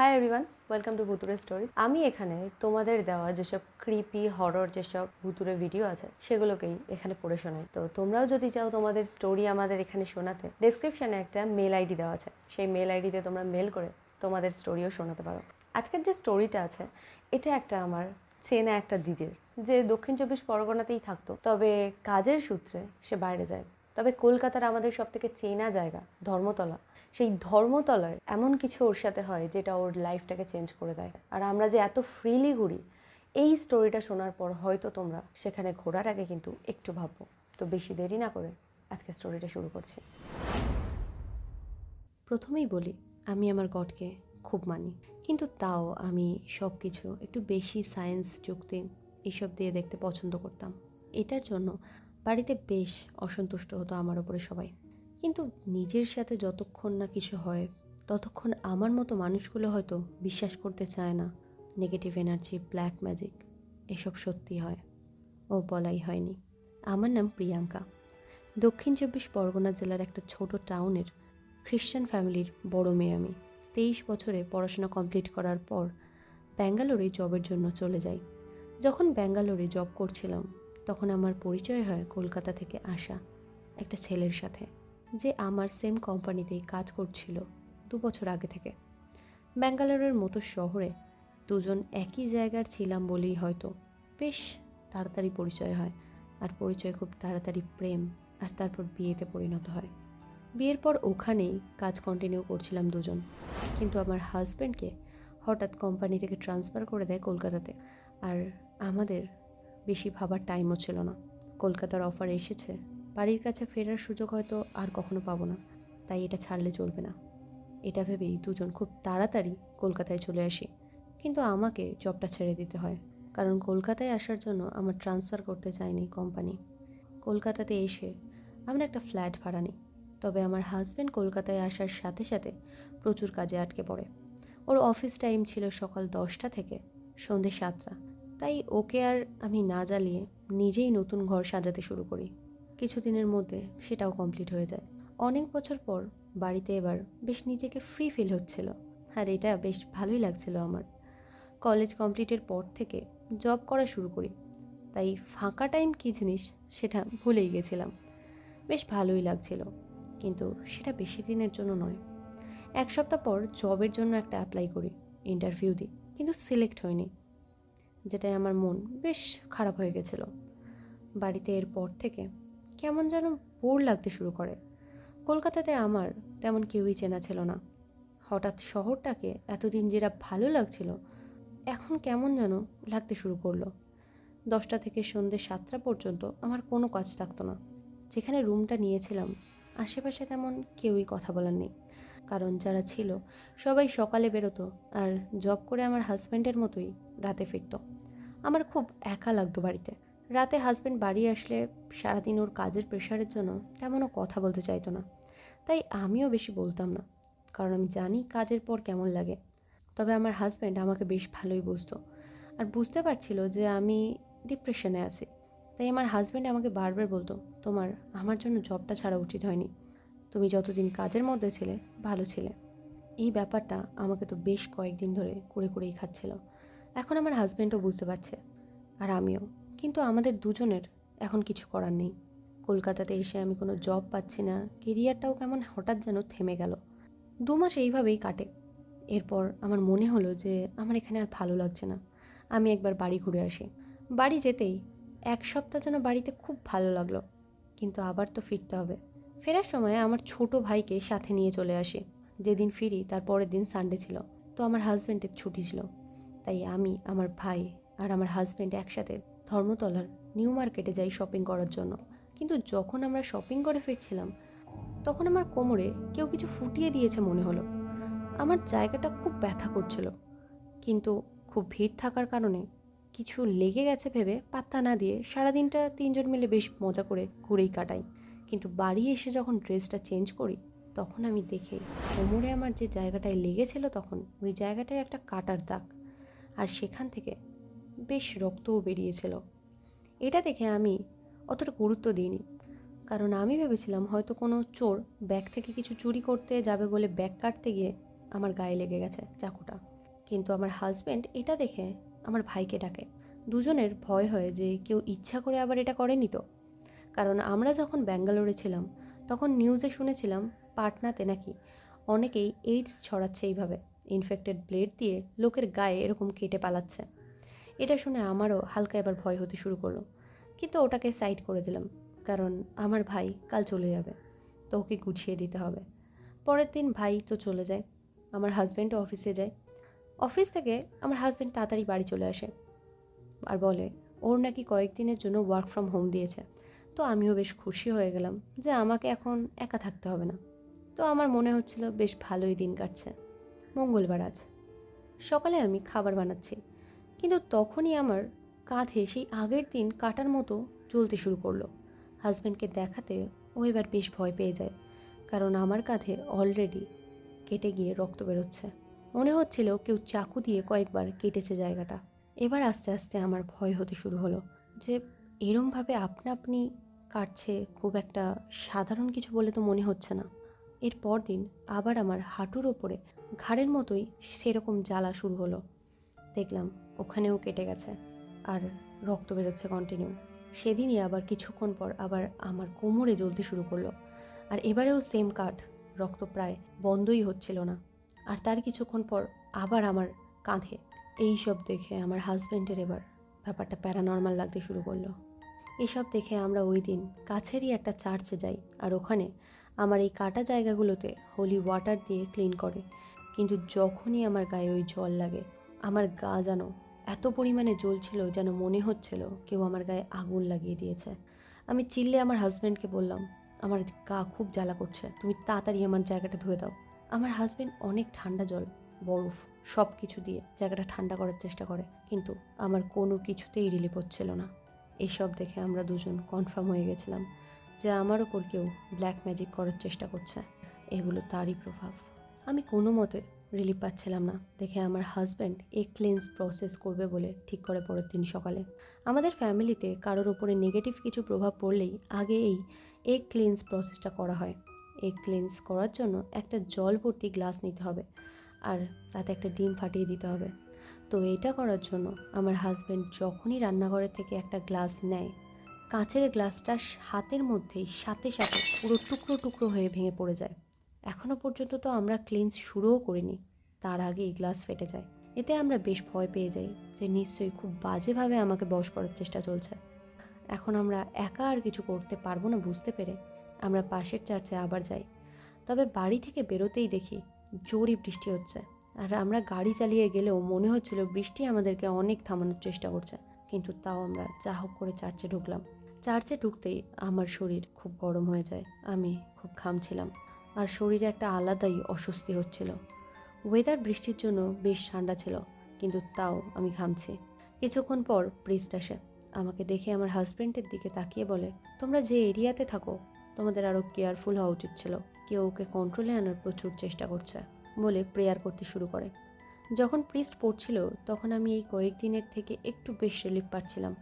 High everyone welcome to ভুতুরে stories আমি এখানে তোমাদের দেওয়া যেসব ক্রিপি হরর যেসব ভুতুরে ভিডিও আছে, সেগুলোকেই এখানে পড়ে শোনাই। তো তোমরাও যদি চাও তোমাদের স্টোরি আমাদের এখানে শোনাতে ডেসক্রিপশনে একটা মেল আইডি দেওয়া আছে। সেই মেল আইডিতে তোমরা মেল করে তোমাদের স্টোরিও শোনাতে পারো। আজকের যে স্টোরিটা আছে, এটা একটা আমার চেনা একটা দিদির। যে দক্ষিণ চব্বিশ পরগনাতেই থাকতো, তবে কাজের সূত্রে সে বাইরে যায়। তবে কলকাতার আমাদের সব থেকে চেনা জায়গা, ধর্মতলা। সেই ধর্মতলার এমন কিছু ওর সাথে হয় যেটা ওর লাইফটাকে চেঞ্জ করে দেয়। আর আমরা যে এত ফ্রিলি ঘুরি, এই স্টোরিটা শোনার পর হয়তো তোমরা সেখানে ঘোরার আগে কিন্তু একটু ভাববো। তো বেশি দেরি না করে আজকে স্টোরিটা শুরু করছি। প্রথমেই বলি, আমি আমার গডকে খুব মানি। কিন্তু তাও আমি সব কিছু একটু বেশি সায়েন্স যুক্তি এইসব দিয়ে দেখতে পছন্দ করতাম। এটার জন্য বাড়িতে বেশ অসন্তুষ্ট হতো আমার ওপরে সবাই। কিন্তু নিজের সাথে যতক্ষণ না কিছু হয়, ততক্ষণ আমার মতো মানুষগুলো হয়তো বিশ্বাস করতে চায় না নেগেটিভ এনার্জি ব্ল্যাক ম্যাজিক এসব সত্যি হয় ও বলাই হয়নি। আমার নাম প্রিয়াঙ্কা। দক্ষিণ চব্বিশ পরগনা জেলার একটা ছোট টাউনের খ্রিশ্চান ফ্যামিলির বড় মেয়ে আমি। তেইশ বছরে পড়াশোনা কমপ্লিট করার পর ব্যাঙ্গালোরে জবের জন্য চলে যাই। যখন ব্যাঙ্গালোরে জব করছিলাম তখন আমার পরিচয় হয় কলকাতা থেকে আসা একটা ছেলের সাথে, যে আমার সেম কোম্পানিতেই কাজ করছিল দু বছর আগে থেকে। ব্যাঙ্গালোরের মতো শহরে দুজন একই জায়গার ছিলাম বলেই হয়তো বেশ তাড়াতাড়ি পরিচয় হয়, আর পরিচয় খুব তাড়াতাড়ি প্রেম আর তারপর বিয়েতে পরিণত হয়। বিয়ের পর ওখানেই কাজ কন্টিনিউ করছিলাম দুজন, কিন্তু আমার হাজব্যান্ডকে হঠাৎ কোম্পানি থেকে ট্রান্সফার করে দেয় কলকাতাতে, আর আমাদের বেশি ভাবার টাইমও ছিল না। কলকাতার অফার এসেছে। বাড়ির কাছে ফেরার সুযোগ হয়তো আর কখনো পাবো না। তাই এটা ছাড়লে চলবে না। এটা ভেবেই দুজন খুব তাড়াতাড়ি কলকাতায় চলে আসি। কিন্তু আমাকে জবটা ছেড়ে দিতে হয়। কারণ কলকাতায় আসার জন্য আমার ট্রান্সফার করতে চায়নি কোম্পানি কলকাতাতে এসে আমরা একটা ফ্ল্যাট ভাড়া নিই। তবে আমার হাজব্যান্ড কলকাতায় আসার সাথে সাথে প্রচুর কাজে আটকে পড়ে। ওর অফিস টাইম ছিল সকাল দশটা থেকে সন্ধে সাতটা। তাই ওকে আর আমি না জ্বালিয়ে নিজেই নতুন ঘর সাজাতে শুরু করি। কিছুদিনের মধ্যে সেটাও কমপ্লিট হয়ে যায়। অনেক বছর পর বাড়িতে এবার বেশ নিজেকে ফ্রি ফিল হচ্ছিল আর এটা বেশ ভালোই লাগছিল আমার। কলেজ কমপ্লিটের পর থেকে জব করা শুরু করি। তাই ফাঁকা টাইম কী জিনিস সেটা ভুলেই গেছিলাম। বেশ ভালোই লাগছিল, কিন্তু সেটা বেশি দিনের জন্য নয়। এক সপ্তাহ পর জবের জন্য একটা অ্যাপ্লাই করি ইন্টারভিউ দিই, কিন্তু সিলেক্ট হয়নি। যেটাই আমার মন, বেশ খারাপ হয়ে গেছিল। বাড়িতে এরপর থেকে কেমন যেন বোর লাগতে শুরু করে। কলকাতাতে আমার তেমন কেউই চেনা ছিল না। হঠাৎ শহরটাকে এতদিন যেটা ভালো লাগছিল, এখন কেমন যেন লাগতে শুরু করল। দশটা থেকে সন্ধ্যে সাতটা পর্যন্ত আমার কোনো কাজ থাকতো না। যেখানে রুমটা নিয়েছিলাম, আশেপাশে তেমন কেউই কথা বলার নেই। কারণ যারা ছিল, সবাই সকালে বেরোতো আর জব করে আমার হাজব্যান্ডের মতোই রাতে ফিরতো। আমার খুব একা লাগতো বাড়িতে। রাতে হাজব্যান্ড বাড়ি আসলে সারাদিন ওর কাজের প্রেশারের জন্য তেমনও কথা বলতে চাইতো না। তাই আমিও বেশি বলতাম না, কারণ আমি জানি কাজের পর কেমন লাগে। তবে আমার হাজব্যান্ড আমাকে বেশ ভালোই বুঝতো আর বুঝতে পারছিল যে আমি ডিপ্রেশনে আছি। তাই আমার হাজব্যান্ড আমাকে বারবার বলতো, তোমার, আমার জন্য জবটা ছাড়া উচিত হয়নি। তুমি যতদিন কাজের মধ্যে ছিলে, ভালো ছিলে। এই ব্যাপারটা আমাকে তো বেশ কয়েকদিন ধরে করে করেই খাচ্ছিল। এখন আমার হাজব্যান্ডও বুঝতে পারছে, আর আমিও। কিন্তু আমাদের দুজনের এখন কিছু করার নেই। কলকাতাতে এসে আমি কোনো জব পাচ্ছি না কেরিয়ারটাও কেমন হঠাৎ যেন থেমে গেল। দু মাস এইভাবেই কাটে। এরপর আমার মনে হলো যে আমার এখানে আর ভালো লাগছে না। আমি একবার বাড়ি ঘুরে আসি। বাড়ি যেতেই এক সপ্তাহ যেন বাড়িতে খুব ভালো লাগল। কিন্তু আবার তো ফিরতে হবে। ফেরার সময় আমার ছোট ভাইকে সাথে নিয়ে চলে আসি। যেদিন ফিরি তার পরের দিন সানডে ছিল। তো আমার হাজব্যান্ডের ছুটি ছিল। তাই আমি, আমার ভাই আর আমার হাজব্যান্ড একসাথে ধর্মতলার নিউ মার্কেটে যাই শপিং করার জন্য। কিন্তু যখন আমরা শপিং করে ফিরছিলাম, তখন আমার কোমরে কেউ কিছু ফুটিয়ে দিয়েছে মনে হলো। আমার জায়গাটা খুব ব্যথা করছিল। কিন্তু খুব ভিড় থাকার কারণে কিছু লেগে গেছে ভেবে পাত্তা না দিয়ে সারাদিনটা তিনজন মিলে বেশ মজা করে ঘুরেই কাটাই। কিন্তু বাড়ি এসে যখন ড্রেসটা চেঞ্জ করি, তখন আমি দেখে কোমরে আমার যে জায়গাটায় লেগেছিল তখন, ওই জায়গাটায় একটা কাটার দাগ। আর সেখান থেকে বেশ রক্তও বেরিয়েছিল। এটা দেখে আমি অতটা গুরুত্ব দিইনি। কারণ আমি ভেবেছিলাম হয়তো কোনো চোর ব্যাগ থেকে কিছু চুরি করতে যাবে বলে ব্যাগ কাটতে গিয়ে আমার গায়ে লেগে গেছে চাকুটা। কিন্তু আমার হাজব্যান্ড এটা দেখে আমার ভাইকে ডাকে। দুজনের ভয় হয় যে কেউ ইচ্ছা করে আবার এটা করেনি তো? কারণ আমরা যখন ব্যাঙ্গালোরে ছিলাম, তখন নিউজে শুনেছিলাম পাটনাতে নাকি অনেকেই এইডস ছড়াচ্ছে এইভাবে। ইনফেক্টেড ব্লেড দিয়ে লোকের গায়ে এরকম কেটে পালাচ্ছে। এটা শুনে আমারও হালকা এবার ভয় হতে শুরু করল। কিন্তু ওটাকে সাইড করে দিলাম, কারণ আমার ভাই কাল চলে যাবে, তো ওকে গুছিয়ে দিতে হবে। পরের দিন ভাই তো চলে যায়, আমার হাজব্যান্ডও অফিসে যায়। অফিস থেকে আমার হাজব্যান্ড তাড়াতাড়ি বাড়ি চলে আসে আর বলে, ওর নাকি কয়েকদিনের জন্য ওয়ার্ক ফ্রম হোম দিয়েছে। তো আমিও বেশ খুশি হয়ে গেলাম যে আমাকে এখন একা থাকতে হবে না। তো আমার মনে হচ্ছিল বেশ ভালোই দিন কাটছে। মঙ্গলবার আজ। সকালে আমি খাবার বানাচ্ছি, কিন্তু তখনই আমার কাঁধে সেই আগের দিন কাটার মতো চলতে শুরু করল। হাজব্যান্ডকে দেখাতে ও এবার বেশ ভয় পেয়ে যায়, কারণ আমার কাঁধে অলরেডি কেটে গিয়ে রক্ত বেরোচ্ছে। মনে হচ্ছিল কেউ চাকু দিয়ে কয়েকবার কেটেছে জায়গাটা। এবার আস্তে আস্তে আমার ভয় হতে শুরু হলো যে, এরমভাবে আপনা আপনি কাটছে খুব একটা সাধারণ কিছু বলে তো মনে হচ্ছে না। এর দিন আবার আমার হাঁটুর ওপরে ঘাড়ের মতোই সেরকম জ্বালা শুরু হলো। দেখলাম ওখানেও কেটে গেছে আর রক্ত বেরোচ্ছে কন্টিনিউ সেদিনই আবার কিছুক্ষণ পর আবার আমার কোমরে জ্বলতে শুরু করল। আর এবারেও সেম কাঠ, রক্ত প্রায় বন্ধই হচ্ছিল না। আর তার কিছুক্ষণ পর আবার আমার কাঁধে। এই সব দেখে আমার হাজব্যান্ডের এবার ব্যাপারটা প্যারানর্মাল লাগতে শুরু করল। এসব দেখে আমরা ওই দিন কাছেরই একটা চার্চে যাই। আর ওখানে আমার এই কাটা জায়গাগুলোতে হোলি ওয়াটার দিয়ে ক্লিন করে। কিন্তু যখনই আমার গায়ে ওই জল লাগে, আমার গা যেন এত পরিমাণে জ্বলছিল যেন মনে হচ্ছিল কেউ আমার গায়ে আগুন লাগিয়ে দিয়েছে। আমি চিল্লে আমার হাজব্যান্ডকে বললাম, আমার গা খুব জ্বালা করছে, তুমি তাড়াতাড়ি আমার জায়গাটা ধুয়ে দাও। আমার হাজব্যান্ড অনেক ঠান্ডা জল, বরফ সব কিছু দিয়ে জায়গাটা ঠান্ডা করার চেষ্টা করে, কিন্তু আমার কোনো কিছুতেই রিলিফ হচ্ছিল না। এসব দেখে আমরা দুজন কনফার্ম হয়ে গেছিলাম যে আমার ওপর কেউ ব্ল্যাক ম্যাজিক করার চেষ্টা করছে। এগুলো তারই প্রভাব। আমি কোনো মতে রিলিফ পাচ্ছিলাম না। দেখে আমার হাজব্যান্ড এগ ক্লিনস প্রসেস করবে বলে ঠিক করে পরের দিন সকালে। আমাদের ফ্যামিলিতে কারোর ওপরে নেগেটিভ কিছু প্রভাব পড়লেই আগে এই এগ ক্লিনস প্রসেসটা করা হয়। এগ ক্লিনস করার জন্য একটা জল ভর্তি গ্লাস নিতে হবে আর তাতে একটা ডিম ফাটিয়ে দিতে হবে। তো এটা করার জন্য আমার হাজব্যান্ড যখনই রান্নাঘরের থেকে একটা গ্লাস নেয়, কাঁচের গ্লাসটা হাতের মধ্যেই সাথে সাথে পুরো টুকরো টুকরো হয়ে ভেঙে পড়ে যায়। এখনও পর্যন্ত তো আমরা ক্লিনস শুরুও করিনি। তার আগেই গ্লাস ফেটে যায়। এতে আমরা বেশ ভয় পেয়ে যাই যে নিশ্চয়ই খুব বাজেভাবে আমাকে বশ করার চেষ্টা চলছে। এখন আমরা একা আর কিছু করতে পারব না বুঝতে পেরে আমরা পাশের চার্চে আবার যাই। তবে বাড়ি থেকে বেরোতেই দেখি জোরই বৃষ্টি হচ্ছে। আর আমরা গাড়ি চালিয়ে গেলেও মনে হচ্ছিল বৃষ্টি আমাদেরকে অনেক থামানোর চেষ্টা করছে। কিন্তু তাও আমরা যা হোক করে চার্চে ঢুকলাম। চার্চে ঢুকতেই আমার শরীর খুব গরম হয়ে যায়। আমি খুব ঘামছিলাম আর শরীরে একটা আলাদাই অস্বস্তি হচ্ছিল। ওয়েদার বৃষ্টির জন্য বেশ ঠান্ডা ছিল, কিন্তু তাও আমি ঘামছি। কিছুক্ষণ পর প্রিস্ট আসে, আমাকে দেখে আমার হাজব্যান্ডের দিকে তাকিয়ে বলে, তোমরা যে এরিয়াতে থাকো, তোমাদের আরও কেয়ারফুল হওয়া উচিত ছিল। কেউ ওকে কন্ট্রোলে আনার প্রচুর চেষ্টা করছে, বলে প্রেয়ার করতে শুরু করে। যখন প্রিস্ট পড়ছিল, তখন আমি এই কয়েকদিনের থেকে একটু বেশ রিলিফ পাচ্ছিলাম।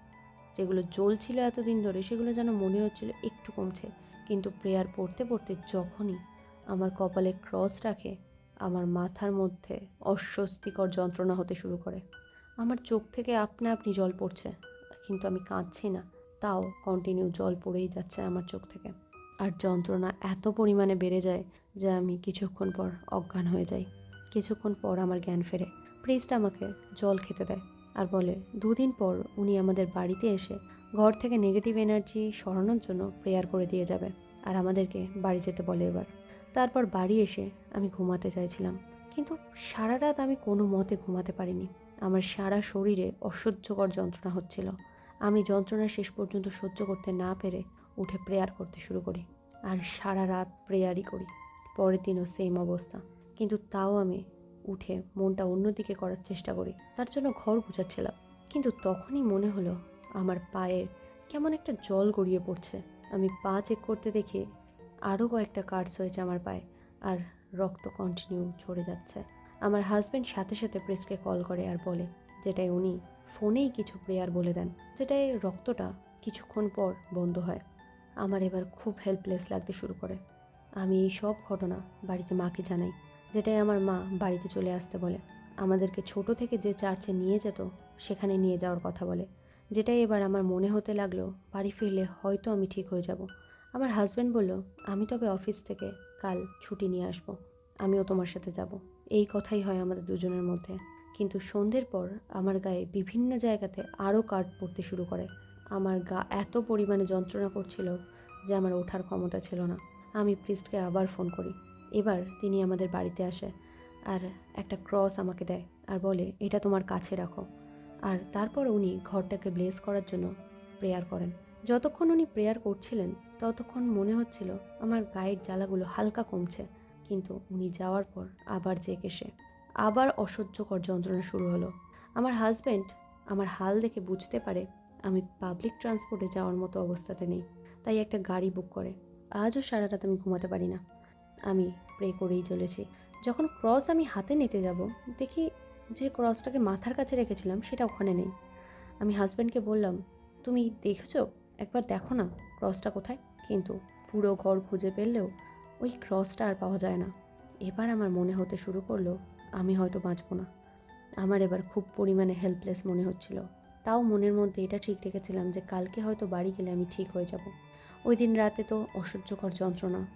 যেগুলো জ্বলছিল এতদিন ধরে, সেগুলো যেন মনে হচ্ছিল একটু কমছে, কিন্তু প্রেয়ার পড়তে পড়তে যখনই আমার কপালে ক্রস রাখে, আমার মাথার মধ্যে অস্বস্তিকর যন্ত্রণা হতে শুরু করে। আমার চোখ থেকে আপনা আপনি জল পড়ছে, কিন্তু আমি কাঁদছি না। তাও কন্টিনিউ জল পড়েই যাচ্ছে আমার চোখ থেকে। আর যন্ত্রণা এত পরিমাণে বেড়ে যায় যে আমি কিছুক্ষণ পর অজ্ঞান হয়ে যাই। কিছুক্ষণ পর আমার জ্ঞান ফেরে। প্রিস্ট আমাকে জল খেতে দেয় আর বলে, দুদিন পর উনি আমাদের বাড়িতে এসে ঘর থেকে নেগেটিভ এনার্জি সরানোর জন্য প্রেয়ার করে দিয়ে যাবে। আর আমাদেরকে বাড়ি যেতে বলে এবার। তারপর বাড়ি এসে আমি ঘুমাতে চাইছিলাম। কিন্তু সারা রাত আমি কোনো মতে ঘুমাতে পারিনি। আমার সারা শরীরে অসহ্যকর যন্ত্রণা হচ্ছিল। আমি যন্ত্রণা শেষ পর্যন্ত সহ্য করতে না পেরে উঠে প্রেয়ার করতে শুরু করি আর সারা রাত প্রেয়ারই করি। পরের দিনও সেম অবস্থা। কিন্তু তাও আমি উঠে মনটা অন্যদিকে করার চেষ্টা করি। তার জন্য ঘর গুছাচ্ছিলাম। কিন্তু তখনই মনে হলো আমার পায়ের কেমন একটা জল গড়িয়ে পড়ছে। আমি পা চেক করতে দেখি আরও কয়েকটা কার্ডস হয়েছে আমার পায়ে, আর রক্ত কন্টিনিউ ঝরে যাচ্ছে। আমার হাজব্যান্ড সাথে সাথে প্রেসকে কল করে আর বলে যেটাই উনি ফোনেই কিছু প্রেয়ার বলে দেন, যেটাই রক্তটা কিছুক্ষণ পর বন্ধ হয়। আমার এবার খুব হেল্পলেস লাগতে শুরু করে। আমি এই সব ঘটনা বাড়িতে মাকে জানাই, যেটাই আমার মা বাড়িতে চলে আসতে বলে। আমাদেরকে ছোট থেকে যে চার্চে নিয়ে যেত, সেখানে নিয়ে যাওয়ার কথা বলে, যেটাই এবার আমার মনে হতে লাগল বাড়ি ফিরলে হয়তো আমি ঠিক হয়ে যাব। আমার হাজব্যান্ড বলল, আমি তবে অফিস থেকে কাল ছুটি নিয়ে আসব। আমিও তোমার সাথে যাব। এই কথাই হয় আমাদের দুজনের মধ্যে। কিন্তু সন্ধ্যের পর আমার গায়ে বিভিন্ন জায়গাতে আরও কাঠ পড়তে শুরু করে। আমার গা এত পরিমাণে যন্ত্রণা করছিল যে আমার ওঠার ক্ষমতা ছিল না। আমি প্রিস্টকে আবার ফোন করি। এবার তিনি আমাদের বাড়িতে আসে আর একটা ক্রস আমাকে দেয় আর বলে, এটা তোমার কাছে রাখো। আর তারপর উনি ঘরটাকে ব্লেস করার জন্য প্রেয়ার করেন। যতক্ষণ উনি প্রেয়ার করছিলেন ততক্ষণ মনে হচ্ছিল আমার গায়ের জ্বালাগুলো হালকা কমছে, কিন্তু উনি যাওয়ার পর আবার জেগে সে আবার অসহ্যকর যন্ত্রণা শুরু হলো। আমার হাজব্যান্ড আমার হাল দেখে বুঝতে পারে আমি পাবলিক ট্রান্সপোর্টে যাওয়ার মতো অবস্থাতে নেই, তাই একটা গাড়ি বুক করে। আজও সারা রাত আমি ঘুমাতে পারি না। আমি প্রে করেই চলেছি। যখন ক্রস আমি হাতে নিতে যাব, দেখি যে ক্রসটাকে মাথার কাছে রেখেছিলাম সেটা ওখানে নেই। আমি হাজব্যান্ডকে বললাম, তুমি দেখেছ? একবার দেখো না। ক্রসটা কোথায়? কিন্তু পুরো ঘর খুঁজে পেলেও ওই ক্রসটা আর পাওয়া যায় না। এবার আমার মনে হতে শুরু করল, আমি হয়তো বাঁচবো না। আমার এবার খুব পরিমাণে হেল্পলেস মনে হচ্ছিল। তাও মনের মধ্যে এটা ঠিক রেখেছিলাম যে কালকে হয়তো বাড়ি গেলে আমি ঠিক হয়ে যাব। ওই দিন রাতে তো অসহ্যকর যন্ত্রণা।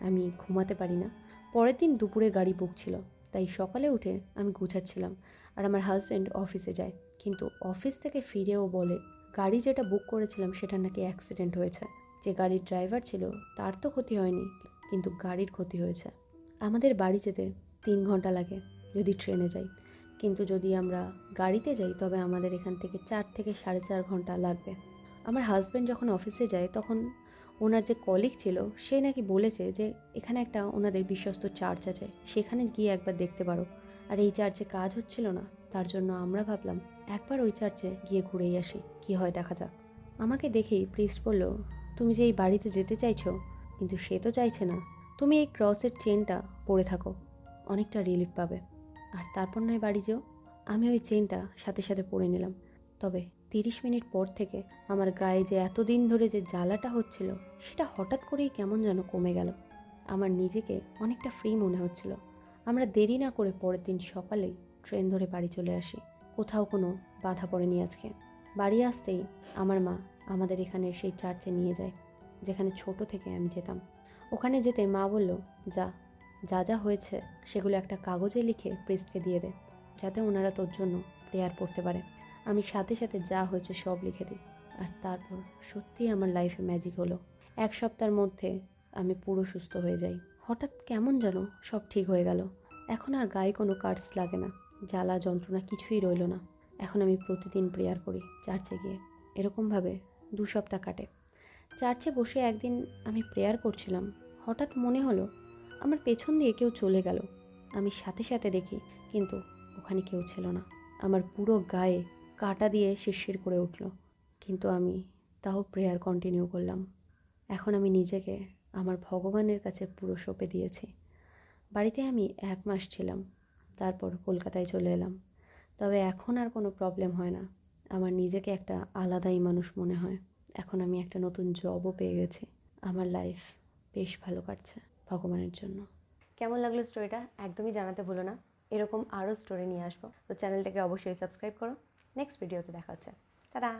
আমি ঘুমাতে পারি না। পরের দিন দুপুরে গাড়ি বুক ছিল। তাই সকালে উঠে আমি গুছাচ্ছিলাম। আর আমার হাজব্যান্ড অফিসে যায়। কিন্তু অফিস থেকে ফিরেও বলে গাড়ি যেটা বুক করেছিলাম সেটা নাকি অ্যাক্সিডেন্ট হয়েছে। যে গাড়ির ড্রাইভার ছিল, তার তো ক্ষতি হয়নি, কিন্তু গাড়ির ক্ষতি হয়েছে। আমাদের বাড়ি যেতে তিন ঘণ্টা লাগে যদি ট্রেনে যাই। কিন্তু যদি আমরা গাড়িতে যাই, তবে আমাদের এখান থেকে চার থেকে সাড়ে চার ঘণ্টা লাগবে। আমার হাজব্যান্ড যখন অফিসে যায়, তখন ওনার যে কলিগ ছিল, সে নাকি বলেছে যে, এখানে একটা ওনাদের বিশ্বস্ত চার্চ আছে, সেখানে গিয়ে একবার দেখতে পারো। আর এই চার্চে কাজ হচ্ছিল না। তার জন্য আমরা ভাবলাম, একবার ওই চার্চে গিয়ে ঘুরেই আসি, কি হয় দেখা যাক। আমাকে দেখেই প্রিস্ট বলল, তুমি যে এই বাড়িতে যেতে চাইছো, কিন্তু সে তো চাইছে না। তুমি এই ক্রসের চেনটা পরে থাকো, অনেকটা রিলিফ পাবে। আর তারপর নয় বাড়ি যেও। আমি ওই চেনটা সাথে সাথে পরে নিলাম। তবে তিরিশ মিনিট পর থেকে আমার গায়ে যে এতদিন ধরে যে জ্বালাটা হচ্ছিল, সেটা হঠাৎ করেই কেমন যেন কমে গেল। আমার নিজেকে অনেকটা ফ্রি মনে হচ্ছিল। আমরা দেরি না করে পরের দিন সকালেই ট্রেন ধরে বাড়ি চলে আসি। কোথাও কোনো বাধা পড়েনি আজকে। বাড়ি আসতেই আমার মা আমাদের এখানে সেই চার্চে নিয়ে যায়, যেখানে ছোট থেকে আমি যেতাম। ওখানে যেতে মা বলল, যা যা যা হয়েছে সেগুলো একটা কাগজে লিখে প্রিস্টকে দিয়ে দে, যাতে ওনারা তোর জন্য প্রেয়ার পড়তে পারে। আমি সাথে সাথে যা হয়েছে সব লিখে দিই। আর তারপর সত্যিই আমার লাইফে ম্যাজিক হলো। এক সপ্তাহের মধ্যে আমি পুরো সুস্থ হয়ে যাই। হঠাৎ কেমন যেন সব ঠিক হয়ে গেল। এখন আর গায়ে কোনো কার্ডস লাগে না। জ্বালা যন্ত্রণা কিছুই রইল না। এখন আমি প্রতিদিন প্রেয়ার করি চার্চে গিয়ে। এরকমভাবে দু সপ্তাহ কাটে। চার্চে বসে একদিন আমি প্রেয়ার করছিলাম। হঠাৎ মনে হলো, আমার পেছন দিয়ে কেউ চলে গেল। আমি সাথে সাথে দেখি, কিন্তু ওখানে কেউ ছিল না। আমার পুরো গায়ে কাটা দিয়ে শিরশির করে উঠল। কিন্তু আমি তাও প্রেয়ার কন্টিনিউ করলাম। এখন আমি নিজেকে আমার ভগবানের কাছে পুরো সঁপে দিয়েছি। বাড়িতে আমি এক মাস ছিলাম। তারপর কলকাতায় চলে এলাম। তবে এখন আর কোনো প্রবলেম হয় না। আমার নিজেকে একটা আলাদাই মানুষ মনে হয়। এখন আমি একটা নতুন জবও পেয়ে গেছি। আমার লাইফ বেশ ভালো কাটছে ভগবানের জন্য। কেমন লাগল স্টোরিটা একদমই জানাতে ভুলো না। এরকম আরও স্টোরি নিয়ে আসব। তো চ্যানেলটাকে অবশ্যই সাবস্ক্রাইব করো। নেক্সট ভিডিওতে দেখা হচ্ছে। টাটা